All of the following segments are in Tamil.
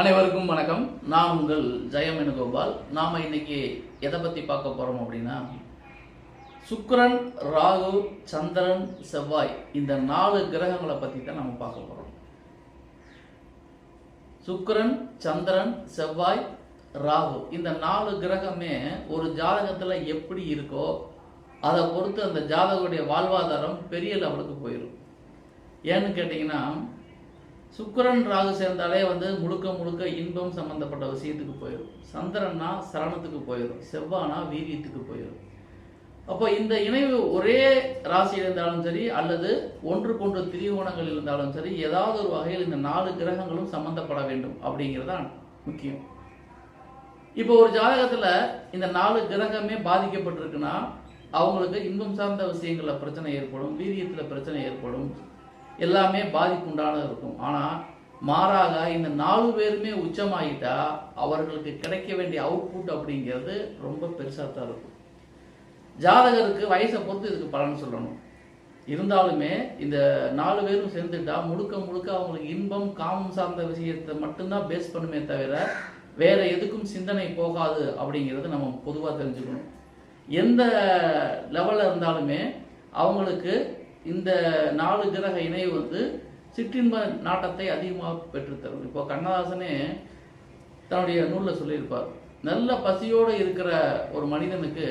அனைவருக்கும் வணக்கம். நான் உங்கள் ஜெயம் வேணுகோபால். நாம இன்னைக்கு எதை பத்தி பார்க்க போறோம் அப்படின்னா சுக்கரன் ராகு சந்திரன் செவ்வாய் இந்த நாலு கிரகங்களை பத்தி தான் நம்ம பார்க்க போறோம். சுக்கரன் சந்திரன் செவ்வாய் ராகு இந்த நாலு கிரகமே ஒரு ஜாதகத்துல எப்படி இருக்கோ அதை பொறுத்து அந்த ஜாதகருடைய வாழ்வாதாரம் பெரிய லெவலுக்கு போயிடும் ஏன்னு கேட்டிங்கன்னா சுக்கரன் ராகு சேர்ந்தாலே வந்து முழுக்க முழுக்க இன்பம் சம்பந்தப்பட்ட விஷயத்துக்கு போயிடும் சந்திரன்னா சரணத்துக்கு போயிடும் செவ்வானா வீரியத்துக்கு போயிடும் அப்போ இந்த இணைவு ஒரே ராசியில் இருந்தாலும் சரி அல்லது ஒன்றுக்கொன்று திரிகோணங்கள் இருந்தாலும் சரி ஏதாவது ஒரு வகையில் இந்த நாலு கிரகங்களும் சம்பந்தப்பட வேண்டும் அப்படிங்கிறதான் முக்கியம். இப்போ ஒரு ஜாதகத்தில் இந்த நாலு கிரகமே பாதிக்கப்பட்டிருக்குன்னா அவங்களுக்கு இன்பம் சார்ந்த விஷயங்களில் பிரச்சனை ஏற்படும் வீரியத்தில் பிரச்சனை ஏற்படும். எல்லாமே பாதிப்புண்டான இருக்கும். ஆனால் மாறாக இந்த நாலு பேருமே உச்சமாகிட்டால் அவர்களுக்கு கிடைக்க வேண்டிய அவுட்புட் அப்படிங்கிறது ரொம்ப பெருசாக தான் இருக்கும். ஜாதகருக்கு வயசை பொறுத்து இதுக்கு பலன் சொல்லணும். இருந்தாலுமே இந்த நாலு பேரும் சேர்ந்துட்டா முழுக்க முழுக்க அவங்களுக்கு இன்பம் காமம் சார்ந்த விஷயத்தை மட்டும்தான் பேஸ் பண்ணுமே தவிர வேற எதுக்கும் சிந்தனை போகாது அப்படிங்கிறது நம்ம பொதுவாக தெரிஞ்சுக்கணும். எந்த லெவலில் இருந்தாலுமே அவங்களுக்கு இந்த நாலு கிரக இணைவு வந்து சிற்றின்ப நாட்டத்தை அதிகமாக பெற்றுத்தரும். இப்போ கண்ணதாசனே தன்னுடைய நூலில் சொல்லியிருப்பார். நல்ல பசியோடு இருக்கிற ஒரு மனிதனுக்கு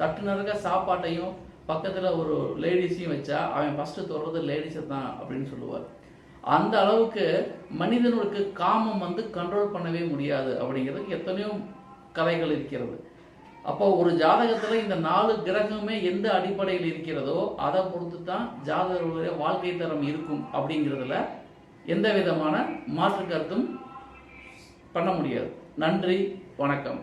தட்டு நிறைய சாப்பாட்டையும் பக்கத்தில் ஒரு லேடிஸையும் வச்சா அவன் ஃபஸ்ட்டு தொடர்றது லேடிஸை தான் அப்படின்னு சொல்லுவார். அந்த அளவுக்கு மனிதனுக்கு காமம் வந்து கண்ட்ரோல் பண்ணவே முடியாது அப்படிங்கிறதுக்கு எத்தனையோ கதைகள் இருக்கிறது. அப்போ ஒரு ஜாதகத்தில் இந்த நாலு கிரகமே எந்த அடிப்படையில் இருக்கிறதோ அதை பொறுத்து தான் ஜாதகருடைய வாழ்க்கை தரம் இருக்கும் அப்படிங்கிறதுல எந்த விதமான மாற்று கருத்தும் பண்ண முடியாது. நன்றி வணக்கம்.